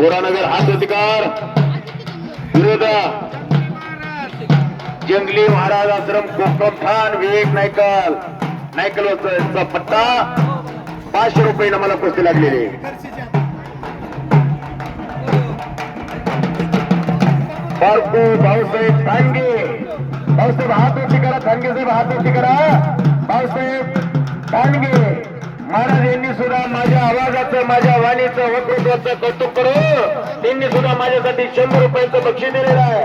बोरानगर हात अधिकार विरोध जंगली महाराज आश्रम कोकम खान विवेक नायकल. नायकल पत्ता पाचशे रुपये मला कुस्ती लागलेले. बारकू भाऊसाहेब खांगे भाऊसाहेब हात उंची करा खानगे साहेब हात उंची करा भाऊसाहेब खांगे महाराज यांनी सुद्धा माझ्या आवाजाचं माझ्या वाणीचं वक्तृत्वाचं कौतुक करू त्यांनी सुद्धा माझ्यासाठी शंभर रुपयाचं बक्षीस दिलेलं आहे.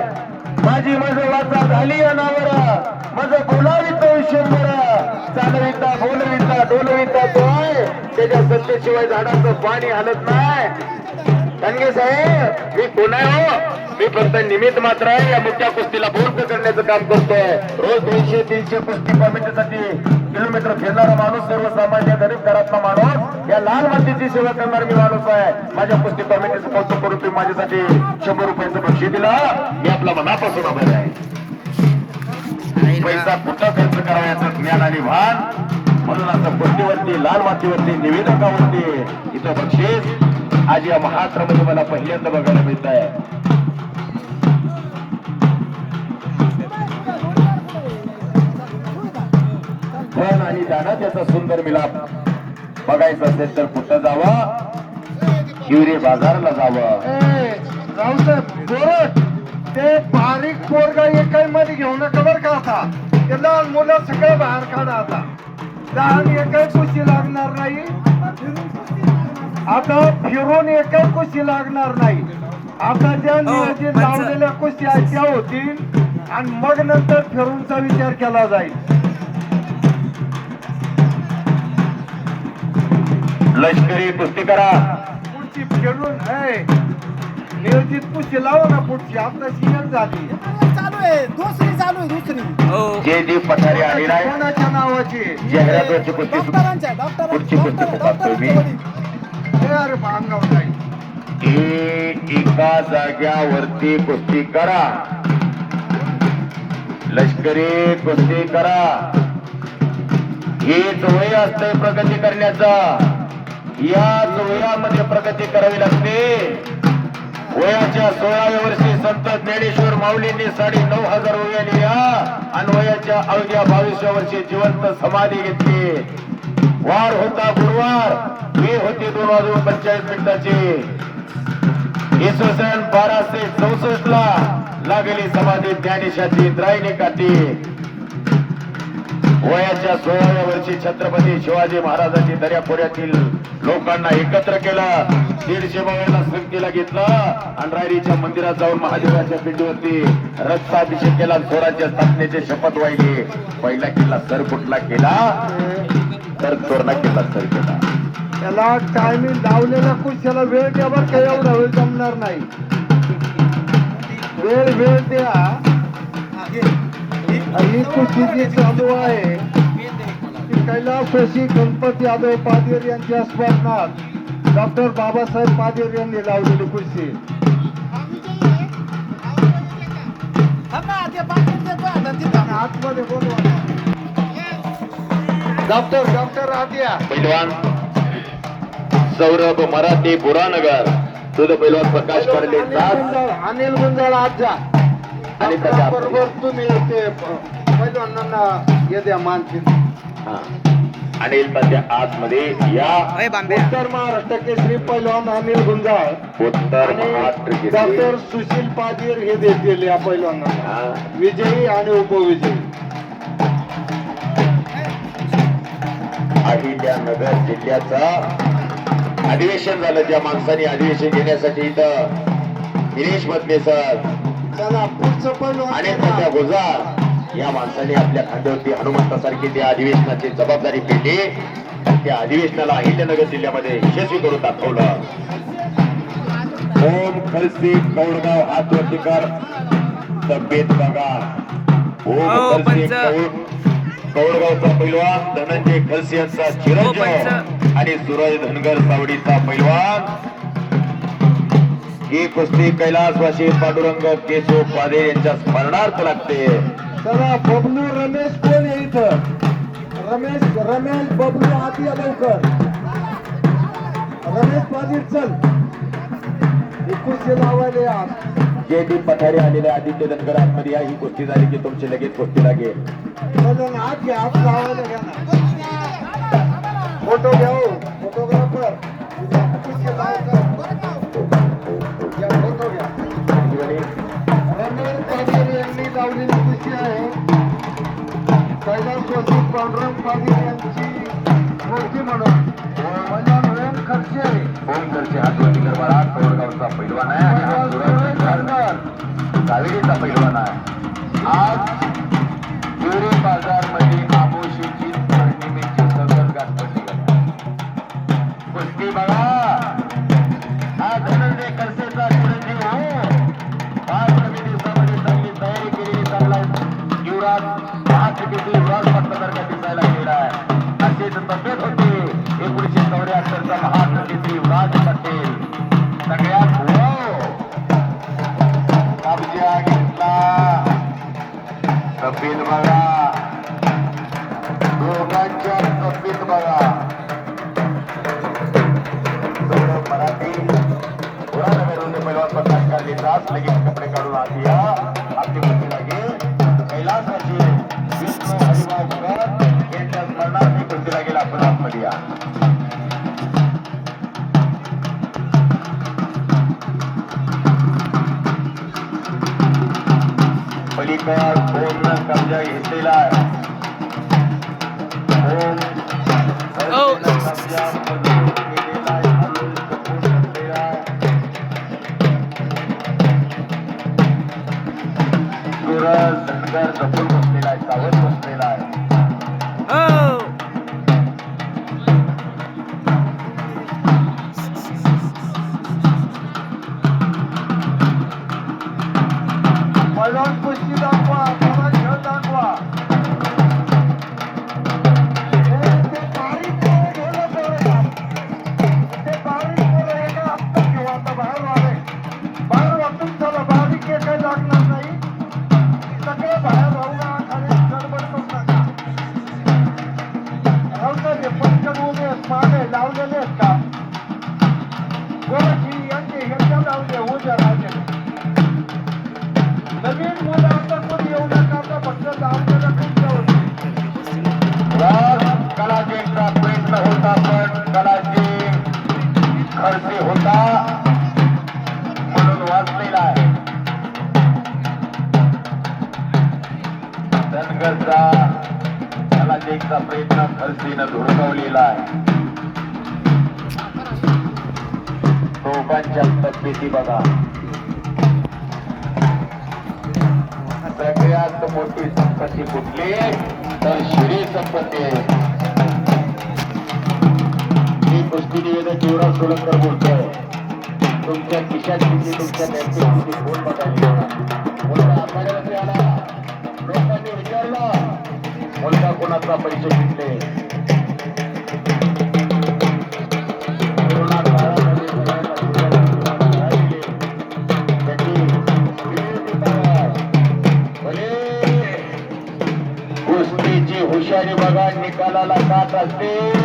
माझी माझं वाचा झाली अनावर माझं बोलावित शंभर चालविता बोलविता डोलविता तो आहे. त्याच्या सत्तेशिवाय झाडाचं पाणी हलत नाही. धनगे साहेब मी कोण आहे हो. मी फक्त निमित्त मात्र आहे. या मोठ्या कुस्तीला पूर्ण करण्याचं काम करतोय. रोज दोनशे तीनशे कुस्ती कमिटीसाठी. किलोमीटर फिरणारा माणूस सर्वसामान्य गरीब घरातला माणूस या लाल मातीची सेवा करणारा मी माणूस आहे माझ्या कुस्ती कमिटीचं कौतुक करून तुम्ही माझ्यासाठी शंभर रुपयाचं बक्षीस दिलं. मी आपला मनापासून आभार आहे. पैसा कुठं खर्च करावयाचं ज्ञान आणि भान? म्हणून असं कुस्तीवरती लाल मातीवरती निवेदकावरती इथं बक्षीस. आज या महाराष्ट्रामध्ये मला पहिल्यांदा बघायला मिळत आहे धन आणि दानात याचा सुंदर मिलाप. बघायचं असेल तर कुठं जावं? शिवरे बाजारला जावं. रावसाहेब गोरट ते बारीक पोरगा एकाही मध्ये घेऊ नका बरं का आता? ते लहान मुलं सगळं बाहेर काढा आता. लहान एकाही कुशी लागणार नाही. आता फिरून एकाही कुशी लागणार नाही. आता ज्या नियोजित लावलेल्या आहेत त्या होतील आणि मग नंतर फिरूनचा विचार केला जाईल. लष्करी कुस्ती करा. पुढची ए, नियोजित कुस्ती लावा ना पुढची आता सिजन झाली. चालू आहे दुसरी चालू आहे दुसरी. जे जी पठारे आली नाही कोणाच्या नावाची? जाहिरातवरची कुस्ती सुरू डॉक्टरांच्या डॉक्टर पुढची कुस्ती पुकारतोय मी हे अरे जाईल एक एका जाग्यावरती कुस्ती करा. लष्करी कुस्ती करा. हेच वय असतंय प्रगती करण्याचा. याच वयामध्ये प्रगती करावी लागते. वयाच्या सोळाव्या वर्षी संत ज्ञानेश्वर माऊलींनी साडे नऊ हजार वया आणि वयाच्या अवघ्या बावीसव्या वर्षी जिवंत समाधी घेतली. वार होता गुरुवार वेळ होती दोन वाजून पंचेचाळीस मिनिटाची. इसवी सन बाराशे चौसष्ट ला लागली समाधी ज्ञानेशाची द्रायणी काठी. वयाच्या सोळाव्या वर्षी छत्रपती शिवाजी महाराजांनी दर्याखोऱ्यातील लोकांना एकत्र केलं. दीडशे बावन्न संख्येला घेतलं. आणि रायरीच्या मंदिरात जाऊन महादेवाच्या पिंडीवरती रक्ताभिषेक केला स्वराज्य स्थापनेचे शपथ वाहिली. पहिला किल्ला सर कुठला केला? तर चोरणा किल्ला सर केला. त्याला टायमिंग लावलेल्या कुशाला वेळ द्या बरं काही एवढा वेळ जमणार नाही. वेळ वेळ द्या. ही कुशीची चालू आहे. कैलासवासी गणपती यादव पादेर यांच्या स्मरणात डॉक्टर बाबासाहेब पादेर यांनी लावलेली आणि आतमध्ये बोलवा डॉक्टर डॉक्टर आद्या. पैलवान सौरभ मराठी बुरानगर. तुझं पैलवान प्रकाश करले अनिल गुंजाळ आज जा. आणि त्याच्या आत- बरोबर तुम्ही ते पैलवानांना द्या मानसिक. अनिल तात्या आतमध्ये या उत्तर महाराष्ट्र केसरी पैलवान अनिल गुंजाळ. उत्तर महाराष्ट्र. डॉक्टर सुशील पाटील हे देतील या पैलवानांना. विजयी आणि उपविजयी. अहिल्यानगर जिल्ह्याचं अधिवेशन झालं. ज्या माणसाने अधिवेशन घेण्यासाठी इथं दिनेश मधने सर. चला पुढचं तात्या पैलवान गुजार या माणसाने आपल्या खांद्यावरती हनुमंतासारखी त्या अधिवेशनाची जबाबदारी पेली त्या अधिवेशनाला अहिल्यानगर जिल्ह्यामध्ये यशस्वी करून दाखवलं. ओम खलसी कौडगाव हातवरती कर. तब्येत बघा. ओम हो, खलसी कौडगावचा पैलवान धनंजय खलसी यांचा हो, चिरंजीव पंच. आणि सूरज धनगर सावडीचा पैलवान ही कुस्ती कैलासवासी पांडुरंग केशव पादे यांच्या स्मरणार्थ लागते. चला बबलू रमेश कोण आहे इथं? रमेश रमेश बबलू आत या लवकर. रमेश पाटील चल. कुस्ती लावायला या. जे डी पठारे आलेले आदित्य धनगर आतमध्ये या. ही कुस्ती झाली की तुमची लगेच कुस्ती लागेल. हात घ्या हात लावायला घ्या ना फोटो घ्या कुस्ती आहे. कैलास जोशी पांडुरंग पाटील यांची मूर्ती म्हणून. नोएम खर्चे. ओम करचे हा दोन्ही गरबारा तोडगावचा पैलवान आहे आणि हा धनगर कावेरीचा पैलवान आहे. पलीकड पूर्ण कब्जा घेतलेला आहे. ओम कब्जा मजबूत केलेला आहे हळूहळू जपून घेतलेला आहे. सूरज धनगर जपून बसलेला आहे सावध बसलेला आहे. पैलवान कुस्ती खर्चे होता म्हणून वाचलेला आहे. धनगरचा कलाजींचा प्रयत्न खर्चीनं धुडकावलेला आहे. दोघांच्या तब्येती बघा. सगळ्यात मोठी संपत्ती कुठली? तर श्री संपत्ती आहे. मी कुस्ती निवेदक युवराज सोलंकर बोलतोय. तुमच्या खिशात किती तुमच्या बँकेत किती फोन बघायला मुलगा आखाड्यावरती आला लोकांनी विचारलं. मुलगा कोणाचा पैसे घेतले? कुस्तीची हुशारी बघा निकालाला जात असते.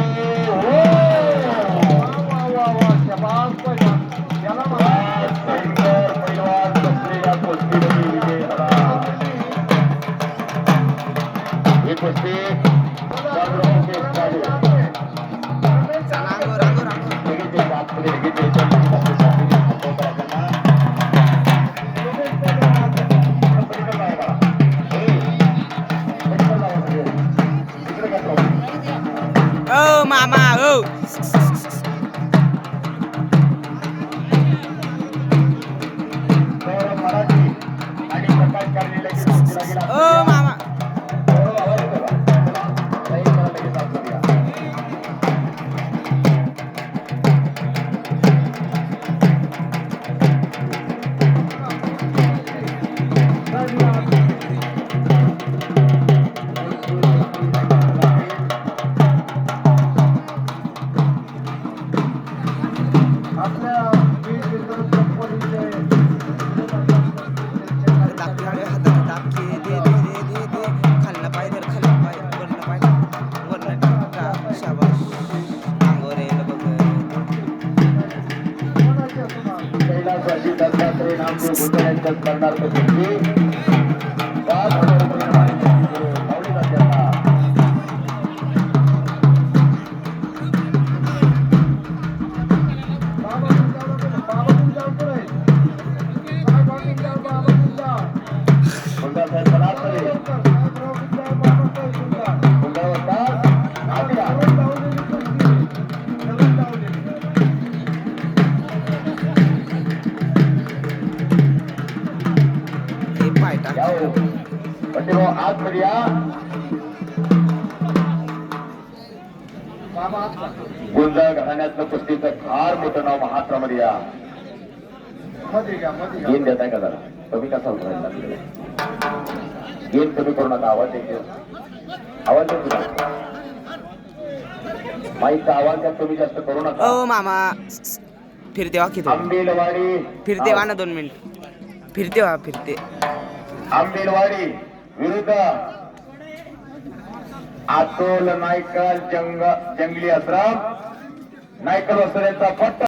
भुजबळ यांच्या गुंजाळ घराण्यातलं कुस्तीचं फार मोठं नाव महाराष्ट्रामध्ये या. गेम देताय का जरा? कमी कसा लागलेला गेम कमी करू नका आवाज आवाज देत तुला? माईकचा आवाज द्या कमी जास्त करू नका. ओ मामा फिरते वा की थोडं. आंबेलवाडी. फिरते वा ना दोन मिनिट. फिरते वा फिरते. आंबेडवाडी विरुद्ध आतोल नायकल जंग जंगली आश्रम नायकल वसुऱ्यांचा फट